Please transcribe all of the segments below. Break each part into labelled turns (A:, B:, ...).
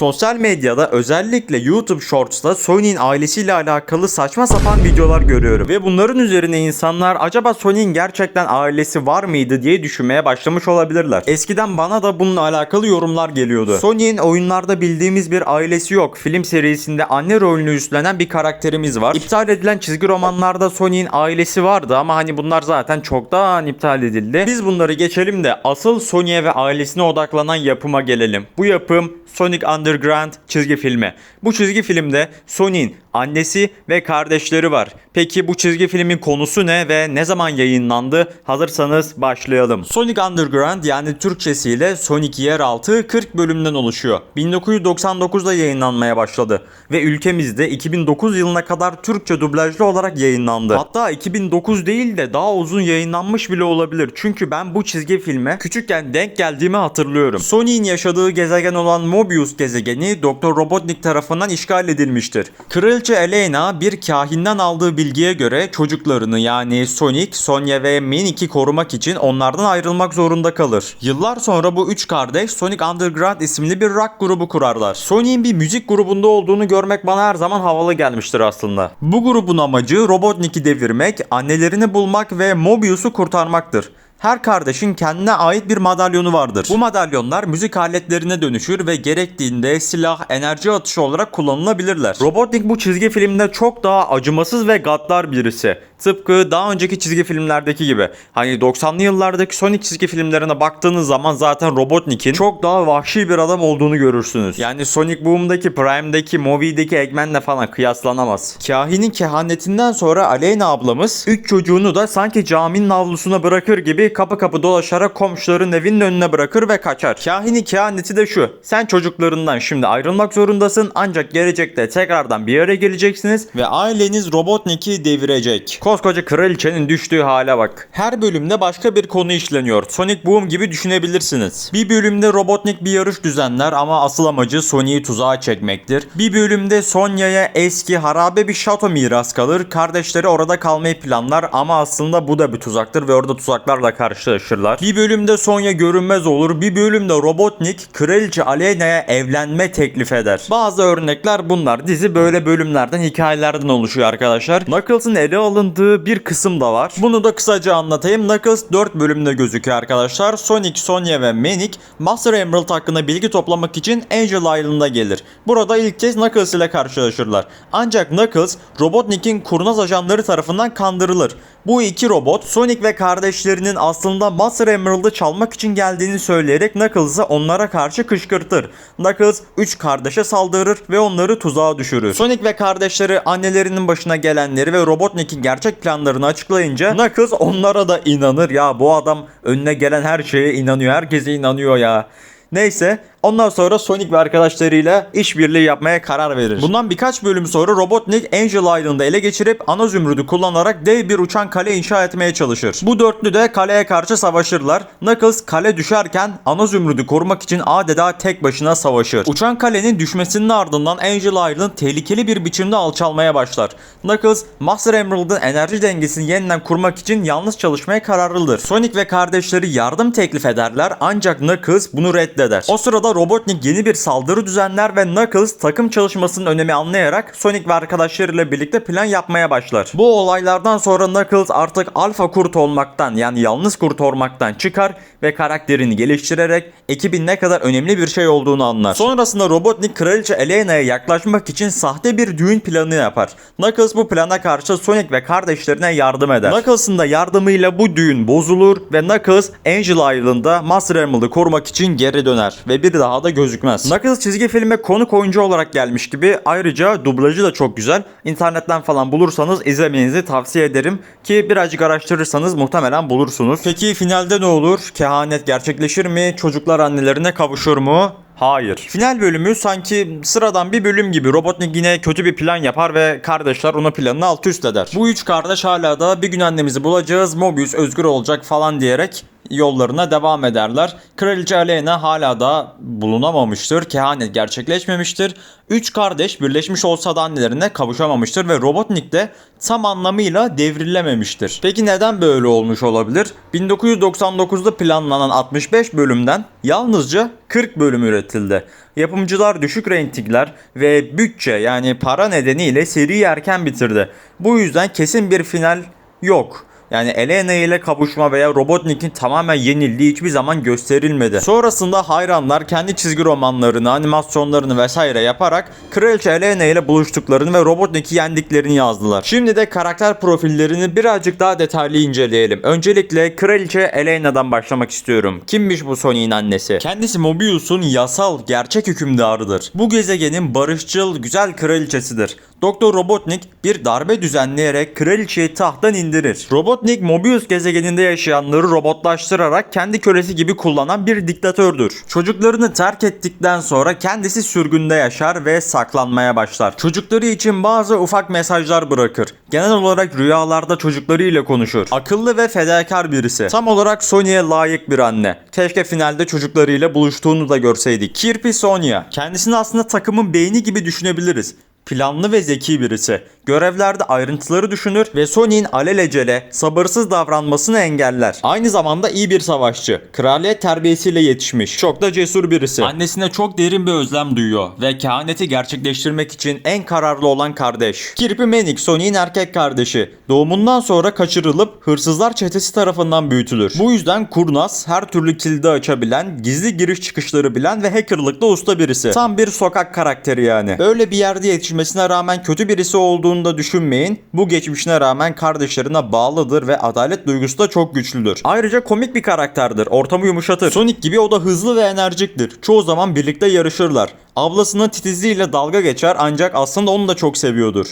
A: Sosyal medyada özellikle YouTube Shorts'ta Sony'in ailesiyle alakalı saçma sapan videolar görüyorum. Ve bunların üzerine insanlar acaba Sony'in gerçekten ailesi var mıydı diye düşünmeye başlamış olabilirler. Eskiden bana da bununla alakalı yorumlar geliyordu. Sony'in oyunlarda bildiğimiz bir ailesi yok. Film serisinde anne rolünü üstlenen bir karakterimiz var. İptal edilen çizgi romanlarda Sony'in ailesi vardı ama hani bunlar zaten çoktan iptal edildi. Biz bunları geçelim de asıl Sony'e ve ailesine odaklanan yapıma gelelim. Bu yapım Sonic Underground çizgi filmi. Bu çizgi filmde Sonic'in annesi ve kardeşleri var. Peki bu çizgi filmin konusu ne ve ne zaman yayınlandı? Hazırsanız başlayalım. Sonic Underground yani Türkçesiyle Sonic Yeraltı 40 bölümden oluşuyor. 1999'da yayınlanmaya başladı ve ülkemizde 2009 yılına kadar Türkçe dublajlı olarak yayınlandı. Hatta 2009 değil de daha uzun yayınlanmış bile olabilir. Çünkü ben bu çizgi filme küçükken denk geldiğimi hatırlıyorum. Sonic'in yaşadığı gezegen olan Mobius gezegeni Dr. Robotnik tarafından işgal edilmiştir. Kraliçe Elena bir kahinden aldığı bilgiye göre çocuklarını yani Sonic, Sonya ve Minic'i korumak için onlardan ayrılmak zorunda kalır. Yıllar sonra bu üç kardeş Sonic Underground isimli bir rock grubu kurarlar. Sonic'in bir müzik grubunda olduğunu görmek bana her zaman havalı gelmiştir aslında. Bu grubun amacı Robotnik'i devirmek, annelerini bulmak ve Mobius'u kurtarmaktır. Her kardeşin kendine ait bir madalyonu vardır. Bu madalyonlar müzik aletlerine dönüşür ve gerektiğinde silah, enerji atışı olarak kullanılabilirler. Robotnik bu çizgi filmde çok daha acımasız ve gaddar birisi. Tıpkı daha önceki çizgi filmlerdeki gibi. Hani 90'lı yıllardaki Sonic çizgi filmlerine baktığınız zaman zaten Robotnik'in çok daha vahşi bir adam olduğunu görürsünüz. Yani Sonic Boom'daki, Prime'daki, Movie'deki Eggman'le falan kıyaslanamaz. Kahinin kehanetinden sonra Aleyna ablamız 3 çocuğunu da sanki caminin avlusuna bırakır gibi kapı kapı dolaşarak komşuların evinin önüne bırakır ve kaçar. Kahinin kehaneti de şu. Sen çocuklarından şimdi ayrılmak zorundasın ancak gelecekte tekrardan bir araya geleceksiniz ve aileniz Robotnik'i devirecek. Koskoca kraliçenin düştüğü hale bak. Her bölümde başka bir konu işleniyor. Sonic Boom gibi düşünebilirsiniz. Bir bölümde Robotnik bir yarış düzenler ama asıl amacı Sonic'i tuzağa çekmektir. Bir bölümde Sonya'ya eski harabe bir şato miras kalır. Kardeşleri orada kalmayı planlar ama aslında bu da bir tuzaktır ve orada tuzaklarla karşılaşırlar. Bir bölümde Sonya görünmez olur. Bir bölümde Robotnik kraliçe Aleyna'ya evlenme teklif eder. Bazı örnekler bunlar. Dizi böyle bölümlerden hikayelerden oluşuyor arkadaşlar. Knuckles'ın ele alındığı bir kısım da var. Bunu da kısaca anlatayım. Knuckles 4 bölümde gözüküyor arkadaşlar. Sonic, Sonya ve Manic Master Emerald hakkında bilgi toplamak için Angel Island'a gelir. Burada ilk kez Knuckles ile karşılaşırlar. Ancak Knuckles Robotnik'in kurnaz ajanları tarafından kandırılır. Bu iki robot Sonic ve kardeşlerinin aslında Master Emerald'ı çalmak için geldiğini söyleyerek Knuckles'ı onlara karşı kışkırtır. Knuckles 3 kardeşe saldırır ve onları tuzağa düşürür. Sonic ve kardeşleri annelerinin başına gelenleri ve Robotnik'in gerçek planlarını açıklayınca Knuckles onlara da inanır. Ya bu adam önüne gelen her şeye inanıyor. Herkese inanıyor ya. Neyse ondan sonra Sonic ve arkadaşlarıyla işbirliği yapmaya karar verir. Bundan birkaç bölüm sonra Robotnik Angel Island'ı ele geçirip ana zümrüdü kullanarak dev bir uçan kale inşa etmeye çalışır. Bu dörtlü de kaleye karşı savaşırlar. Knuckles kale düşerken ana zümrüdü korumak için adeta tek başına savaşır. Uçan kalenin düşmesinin ardından Angel Island tehlikeli bir biçimde alçalmaya başlar. Knuckles Master Emerald'ın enerji dengesini yeniden kurmak için yalnız çalışmaya kararlıdır. Sonic ve kardeşleri yardım teklif ederler ancak Knuckles bunu reddeder. O sırada Robotnik yeni bir saldırı düzenler ve Knuckles takım çalışmasının önemi anlayarak Sonic ve arkadaşlarıyla birlikte plan yapmaya başlar. Bu olaylardan sonra Knuckles artık alfa kurt olmaktan yani yalnız kurt olmaktan çıkar ve karakterini geliştirerek ekibin ne kadar önemli bir şey olduğunu anlar. Sonrasında Robotnik kraliçe Elena'ya yaklaşmak için sahte bir düğün planı yapar. Knuckles bu plana karşı Sonic ve kardeşlerine yardım eder. Knuckles'ın da yardımıyla bu düğün bozulur ve Knuckles Angel Island'da Master Emerald'ı korumak için geri döner ve bir daha da gözükmez. Knuckles çizgi filme konuk oyuncu olarak gelmiş gibi ayrıca dublajı da çok güzel. İnternetten falan bulursanız izlemenizi tavsiye ederim ki birazcık araştırırsanız muhtemelen bulursunuz. Peki finalde ne olur? Kehanet gerçekleşir mi? Çocuklar annelerine kavuşur mu? Hayır. Final bölümü sanki sıradan bir bölüm gibi Robotnik yine kötü bir plan yapar ve kardeşler onun planını alt üst eder. Bu üç kardeş hala da bir gün annemizi bulacağız, Mobius özgür olacak falan diyerek yollarına devam ederler. Kraliçe Alena hala da bulunamamıştır. Kehanet gerçekleşmemiştir. Üç kardeş birleşmiş olsa da annelerine kavuşamamıştır ve Robotnik de tam anlamıyla devrilememiştir. Peki neden böyle olmuş olabilir? 1999'da planlanan 65 bölümden yalnızca 40 bölüm üretildi. Yapımcılar düşük reytingler ve bütçe yani para nedeniyle seriyi erken bitirdi. Bu yüzden kesin bir final yok. Yani Elena ile kavuşma veya Robotnik'in tamamen yenildiği hiçbir zaman gösterilmedi. Sonrasında hayranlar kendi çizgi romanlarını, animasyonlarını vesaire yaparak Kraliçe Elena ile buluştuklarını ve Robotnik'i yendiklerini yazdılar. Şimdi de karakter profillerini birazcık daha detaylı inceleyelim. Öncelikle Kraliçe Elena'dan başlamak istiyorum. Kimmiş bu Sony'in annesi? Kendisi Mobius'un yasal gerçek hükümdarıdır. Bu gezegenin barışçıl, güzel kraliçesidir. Doktor Robotnik bir darbe düzenleyerek kraliçeyi tahttan indirir. Robotnik Mobius gezegeninde yaşayanları robotlaştırarak kendi kölesi gibi kullanan bir diktatördür. Çocuklarını terk ettikten sonra kendisi sürgünde yaşar ve saklanmaya başlar. Çocukları için bazı ufak mesajlar bırakır. Genel olarak rüyalarda çocuklarıyla konuşur. Akıllı ve fedakar birisi. Tam olarak Sony'e layık bir anne. Keşke finalde çocuklarıyla buluştuğunu da görseydik. Kirpi Sonya. Kendisini aslında takımın beyni gibi düşünebiliriz planlı ve zeki birisi. Görevlerde ayrıntıları düşünür ve Sony'in alelacele sabırsız davranmasını engeller. Aynı zamanda iyi bir savaşçı. Kraliyet terbiyesiyle yetişmiş. Çok da cesur birisi. Annesine çok derin bir özlem duyuyor ve kehaneti gerçekleştirmek için en kararlı olan kardeş. Kirpi Menik Sony'in erkek kardeşi. Doğumundan sonra kaçırılıp hırsızlar çetesi tarafından büyütülür. Bu yüzden kurnaz, her türlü kilidi açabilen, gizli giriş çıkışları bilen ve hackerlıkta usta birisi. Tam bir sokak karakteri yani. Böyle bir yerde yetişmesine rağmen kötü birisi olduğunu da düşünmeyin. Bu geçmişine rağmen kardeşlerine bağlıdır ve adalet duygusu da çok güçlüdür. Ayrıca komik bir karakterdir. Ortamı yumuşatır. Sonic gibi o da hızlı ve enerjiktir. Çoğu zaman birlikte yarışırlar. Ablasının titizliğiyle dalga geçer ancak aslında onu da çok seviyordur.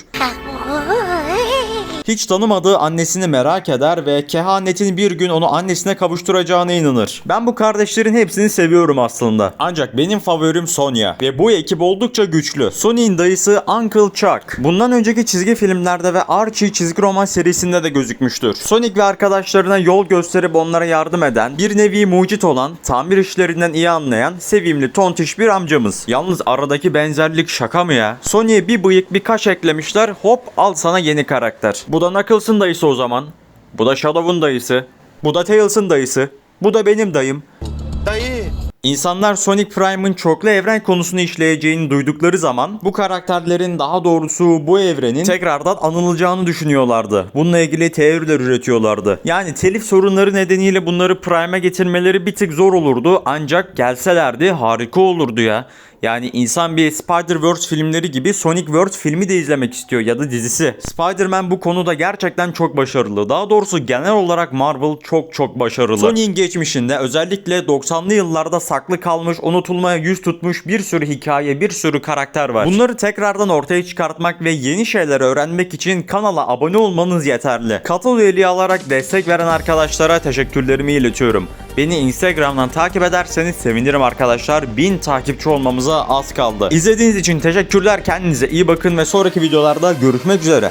A: Hiç tanımadığı annesini merak eder ve kehanetin bir gün onu annesine kavuşturacağına inanır. Ben bu kardeşlerin hepsini seviyorum aslında. Ancak benim favorim Sonya ve bu ekip oldukça güçlü. Sony'in dayısı Uncle Chuck. Bundan önceki çizgi filmlerde ve Archie çizgi roman serisinde de gözükmüştür. Sonic ve arkadaşlarına yol gösterip onlara yardım eden, bir nevi mucit olan, tamir işlerinden iyi anlayan, sevimli tontiş bir amcamız. Yalnız aradaki benzerlik şaka mı ya? Sony'ye bir bıyık bir kaş eklemişler, hop al sana yeni karakter. Bu da Knuckles'ın dayısı o zaman. Bu da Shadow'un dayısı. Bu da Tails'ın dayısı. Bu da benim dayım.
B: Dayı.
A: İnsanlar Sonic Prime'ın çoklu evren konusunu işleyeceğini duydukları zaman bu karakterlerin daha doğrusu bu evrenin tekrardan anılacağını düşünüyorlardı. Bununla ilgili teoriler üretiyorlardı. Yani telif sorunları nedeniyle bunları Prime'e getirmeleri bir tık zor olurdu ancak gelselerdi harika olurdu ya. Yani insan bir Spider-Verse filmleri gibi Sonic-Verse filmi de izlemek istiyor ya da dizisi. Spider-Man bu konuda gerçekten çok başarılı. Daha doğrusu genel olarak Marvel çok çok başarılı. Sonic'in geçmişinde özellikle 90'lı yıllarda saklı kalmış, unutulmaya yüz tutmuş bir sürü hikaye, bir sürü karakter var. Bunları tekrardan ortaya çıkartmak ve yeni şeyler öğrenmek için kanala abone olmanız yeterli. Katıl üyeliği alarak destek veren arkadaşlara teşekkürlerimi iletiyorum. Beni Instagram'dan takip ederseniz sevinirim arkadaşlar. 1000 takipçi olmamıza az kaldı. İzlediğiniz için teşekkürler. Kendinize iyi bakın ve sonraki videolarda görüşmek üzere.